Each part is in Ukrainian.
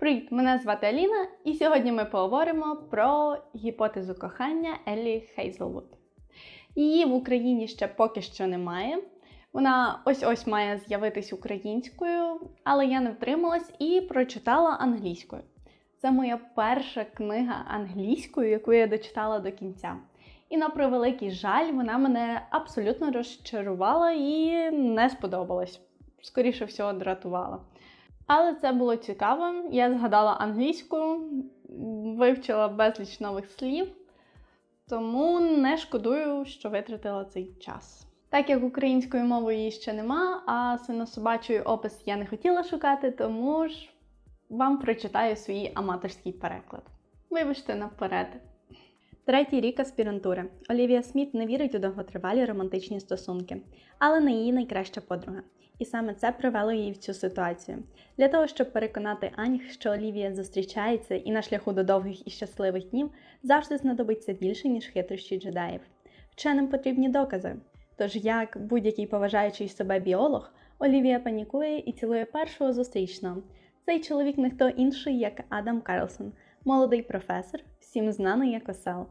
Привіт! Мене звати Аліна, і сьогодні ми поговоримо про гіпотезу кохання Еллі Хейзелвуд. Її в Україні ще поки що немає. Вона ось-ось має з'явитись українською, але я не втрималась і прочитала англійською. Це моя перша книга англійською, яку я дочитала до кінця. І на превеликий жаль, вона мене абсолютно розчарувала і не сподобалась. Скоріше всього, дратувала. Але це було цікаво. Я згадала англійську, вивчила безліч нових слів, тому не шкодую, що витратила цей час. Так як українською мовою її ще нема, а синособачою опис я не хотіла шукати, тому ж вам прочитаю свій аматорський переклад. Вибачте наперед. Третій рік аспірантури. Олівія Сміт не вірить у довготривалі романтичні стосунки, але не її найкраща подруга. І саме це привело її в цю ситуацію. Для того, щоб переконати Аніх, що Олівія зустрічається і на шляху до довгих і щасливих днів завжди знадобиться більше, ніж хитрощі джедаїв. Вченим потрібні докази. Тож, як будь-який поважаючий себе біолог, Олівія панікує і цілує першого зустрічного. Цей чоловік не хто інший, як Адам Карлсон, молодий професор, всім знаний як осел.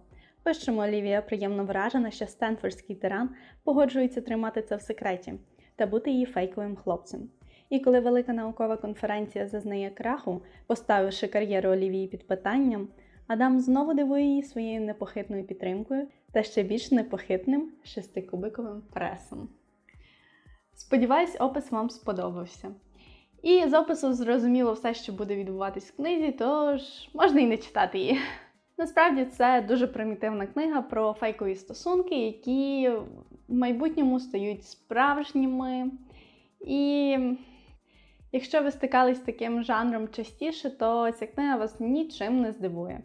Чому Олівія приємно вражена, що Стенфордський тиран погоджується тримати це в секреті та бути її фейковим хлопцем. І коли велика наукова конференція зазнає краху, поставивши кар'єру Олівії під питанням, Адам знову дивує її своєю непохитною підтримкою та ще більш непохитним шестикубиковим пресом. Сподіваюсь, опис вам сподобався. І з опису зрозуміло все, що буде відбуватись в книзі, тож можна і не читати її. Насправді це дуже примітивна книга про фейкові стосунки, які в майбутньому стають справжніми. І якщо ви стикались з таким жанром частіше, то ця книга вас нічим не здивує.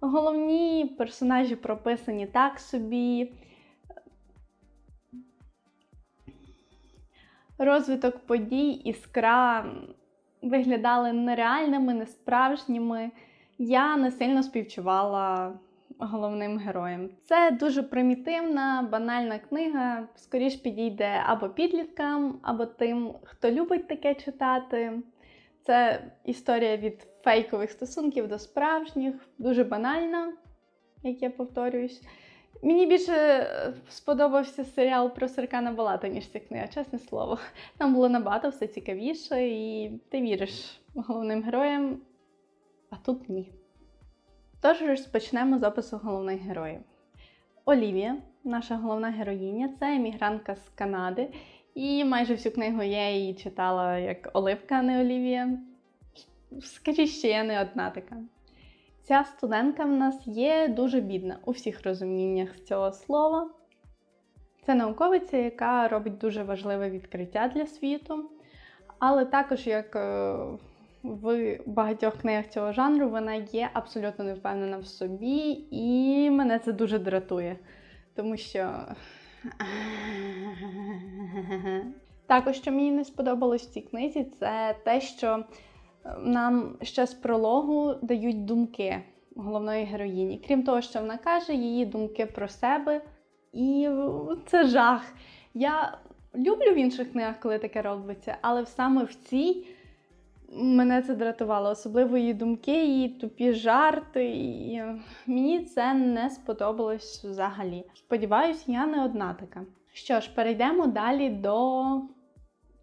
Головні персонажі прописані так собі. Розвиток подій іскра виглядали нереальними, несправжніми. Я не сильно співчувала головним героям. Це дуже примітивна, банальна книга. Скоріш підійде або підліткам, або тим, хто любить таке читати. Це історія від фейкових стосунків до справжніх, дуже банальна, як я повторююсь. Мені більше сподобався серіал про Серкана Балата, ніж ця книга, чесне слово. Там було набагато все цікавіше, і ти віриш головним героям, а тут ні. Тож розпочнемо з опису головних героїв. Олівія, наша головна героїня, це емігрантка з Канади, і майже всю книгу я її читала як Оливка, а не Олівія. Скажіть, що я не одна така. Ця студентка в нас є дуже бідна у всіх розуміннях цього слова. Це науковиця, яка робить дуже важливе відкриття для світу, але також як в багатьох книгах цього жанру вона є абсолютно не впевнена в собі, і мене це дуже дратує. Тому що. Також, що мені не сподобалось в цій книзі, це те, що нам ще з прологу дають думки головної героїні. Крім того, що вона каже, її думки про себе. І це жах. Я люблю в інших книгах, коли таке робиться, але саме в цій мене це дратувало, особливо її думки, її тупі жарти. І Мені це не сподобалось взагалі. Сподіваюсь, я не одна така. Що ж, перейдемо далі до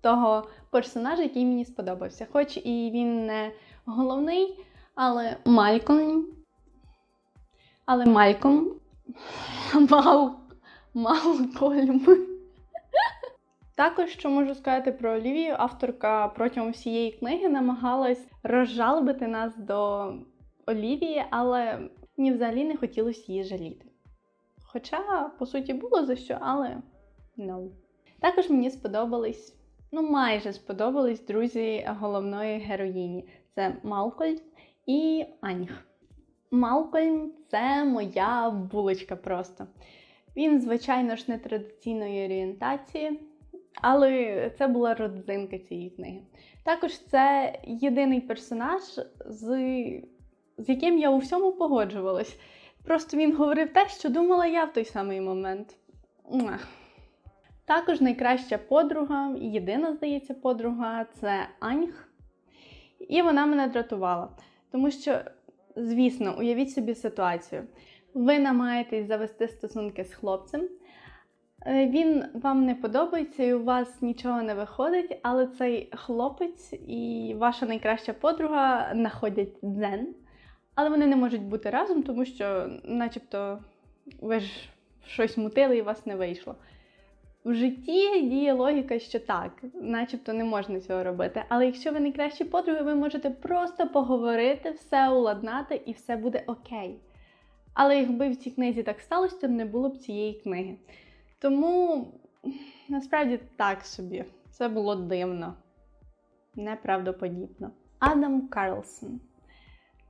того персонажа, який мені сподобався. Хоч і він не головний, але Мальком. Але Мальком. Мал... Малкольм. Також, що можу сказати про Олівію, авторка протягом всієї книги намагалась розжалобити нас до Олівії, але мені взагалі не хотілося її жаліти. Хоча, по суті, було за що, але no. Також мені сподобались, ну майже сподобались друзі головної героїні. Це Малкольм і Аніх. Малкольм це моя булочка просто. Він, звичайно ж, не традиційної орієнтації. Але це була родзинка цієї книги. Також це єдиний персонаж, з з яким я у всьому погоджувалась. Просто він говорив те, що думала я в той самий момент. Також найкраща подруга, єдина, здається, подруга це Аньх. І вона мене дратувала. Тому що, звісно, уявіть собі ситуацію. Ви намагаєтесь завести стосунки з хлопцем, він вам не подобається і у вас нічого не виходить, але цей хлопець і ваша найкраща подруга знаходять дзен, але вони не можуть бути разом, тому що, начебто, ви ж щось мутили і вас не вийшло. В житті діє логіка, що так, начебто не можна цього робити. Але якщо ви найкращі подруги, ви можете просто поговорити, все уладнати і все буде окей. Але якби в цій книзі так сталося, то не було б цієї книги. Тому насправді так собі. Це було дивно, неправдоподібно. Адам Карлсон,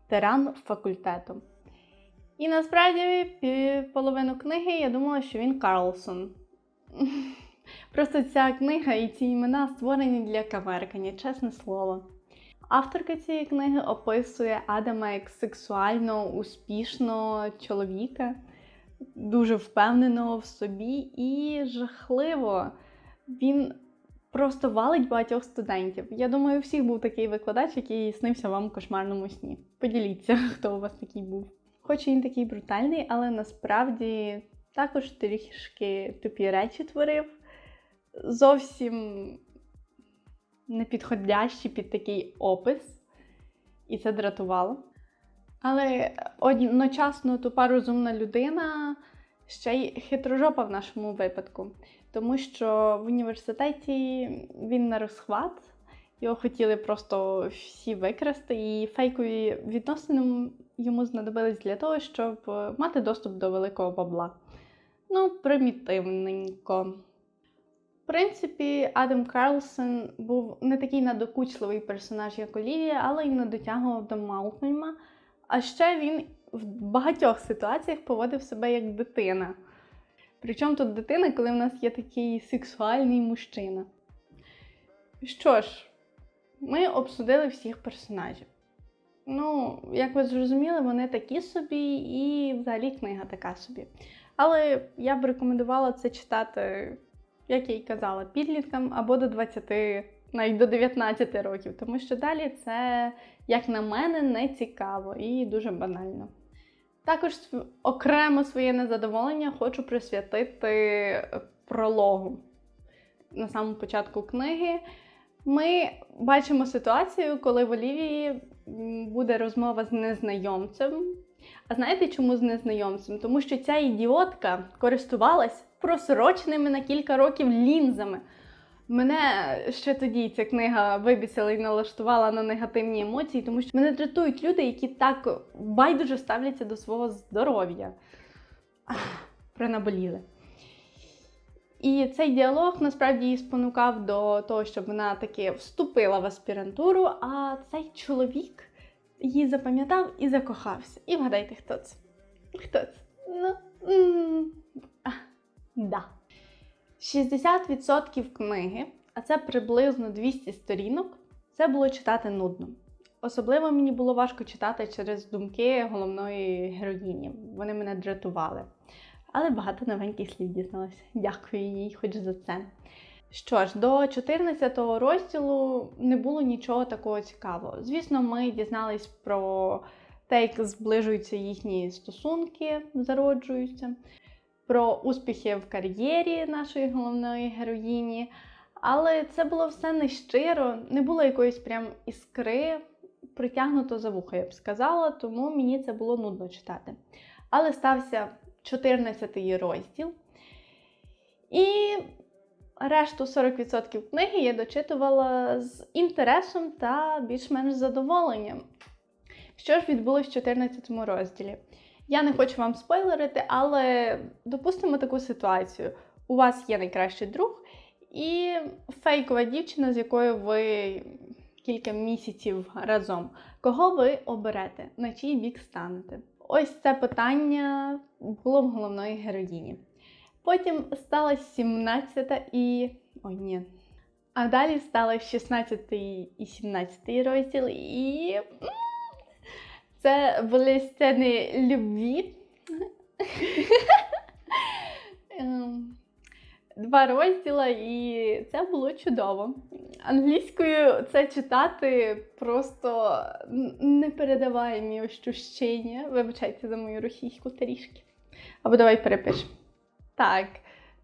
тиран факультету. І насправді половину книги я думала, що він Карлсон. Просто ця книга і ці імена створені для каверкання, чесне слово. Авторка цієї книги описує Адама як сексуально успішного чоловіка, дуже впевненого в собі і жахливо. Він просто валить багатьох студентів. Я думаю, у всіх був такий викладач, який снився вам в кошмарному сні. Поділіться, хто у вас такий був. Хоч він такий брутальний, але насправді також трішки тупі речі творив. Зовсім не підходящі під такий опис, і це дратувало. Але одночасно тупа розумна людина ще й хитрожопа в нашому випадку, тому що в університеті він на розхват, його хотіли просто всі викрасти, і фейкові відносини йому знадобились для того, щоб мати доступ до великого бабла. Ну, примітивненько. В принципі, Адам Карлсон був не такий надокучливий персонаж, як Олівія, але й не дотягував до Малкольма. А ще він в багатьох ситуаціях поводив себе як дитина. Причому тут дитина, коли в нас є такий сексуальний мужчина. Що ж, ми обсудили всіх персонажів. Ну, як ви зрозуміли, вони такі собі, і взагалі книга така собі. Але я б рекомендувала це читати, як я й казала, підліткам або до 20, навіть до 19 років, тому що далі це, як на мене, не цікаво і дуже банально. Також окремо своє незадоволення хочу присвятити прологу. На самому початку книги ми бачимо ситуацію, коли в Олівії буде розмова з незнайомцем. А знаєте, чому з незнайомцем? Тому що ця ідіотка користувалась просроченими на кілька років лінзами. Мене ще тоді ця книга вибісила і налаштувала на негативні емоції, тому що мене дратують люди, які так байдуже ставляться до свого здоров'я. Ах, Пронаболіли. І цей діалог насправді її спонукав до того, щоб вона таки вступила в аспірантуру, а цей чоловік її запам'ятав і закохався. І вгадайте, хто це? Хто це? Ну, м, а, да. 60% книги, а це приблизно 200 сторінок, це було читати нудно. Особливо мені було важко читати через думки головної героїні. Вони мене дратували. Але багато новеньких слів дізналася. Дякую їй хоч за це. Що ж, до 14-го розділу не було нічого такого цікавого. Звісно, ми дізнались про те, як зближуються їхні стосунки, зароджуються, про успіхи в кар'єрі нашої головної героїні. Але це було все нещиро, не було якоїсь прям іскри, притягнуто за вухо, я б сказала, тому мені це було нудно читати. Але стався 14 розділ. І решту 40% книги я дочитувала з інтересом та більш-менш задоволенням. Що ж відбулося в 14 розділі? Я не хочу вам спойлерити, але допустимо таку ситуацію. У вас є найкращий друг і фейкова дівчина, з якою ви кілька місяців разом. Кого ви оберете? На чий бік станете? Ось це питання було в головної героїні. Потім стала 17 і. Ой, ні. А далі стали 16 і 17 розділ, і це були сцени любві. Ем, два розділи, і це було чудово. Англійською це читати просто непередаваємі ощущення. Вибачайте за мою російську трішки. Або давай перепишемо. Так,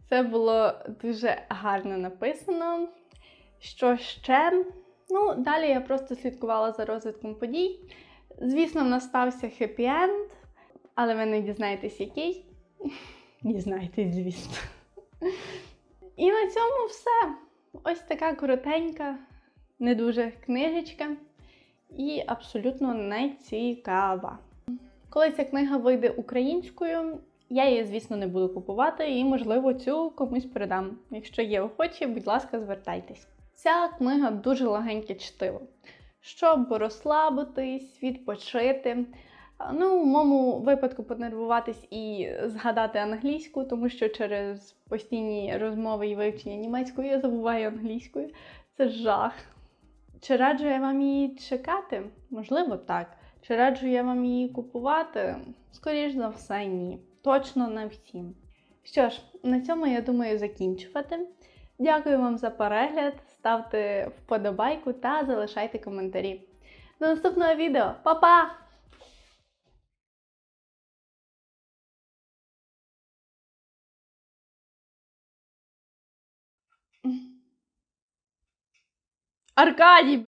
це було дуже гарно написано. Що ще? Ну, далі я просто слідкувала за розвитком подій. Звісно, в нас стався хеппі-енд, але ви не дізнаєтесь, який. Дізнаєтесь, звісно. І на цьому все. Ось така коротенька, не дуже книжечка і абсолютно не цікава. Коли ця книга вийде українською, я її, звісно, не буду купувати і, можливо, цю комусь передам. Якщо є охочі, будь ласка, звертайтесь. Ця книга дуже легеньке чтиво, щоб розслабитись, відпочити. Ну, в моєму випадку понервуватись і згадати англійську, тому що через постійні розмови і вивчення німецької я забуваю англійською. Це жах. Чи раджу я вам її чекати? Можливо, так. Чи раджу я вам її купувати? Скоріш за все, ні. Точно не всім. Що ж, на цьому я думаю закінчувати. Дякую вам за перегляд, ставте вподобайку та залишайте коментарі. До наступного відео. Па-па! Аркадій!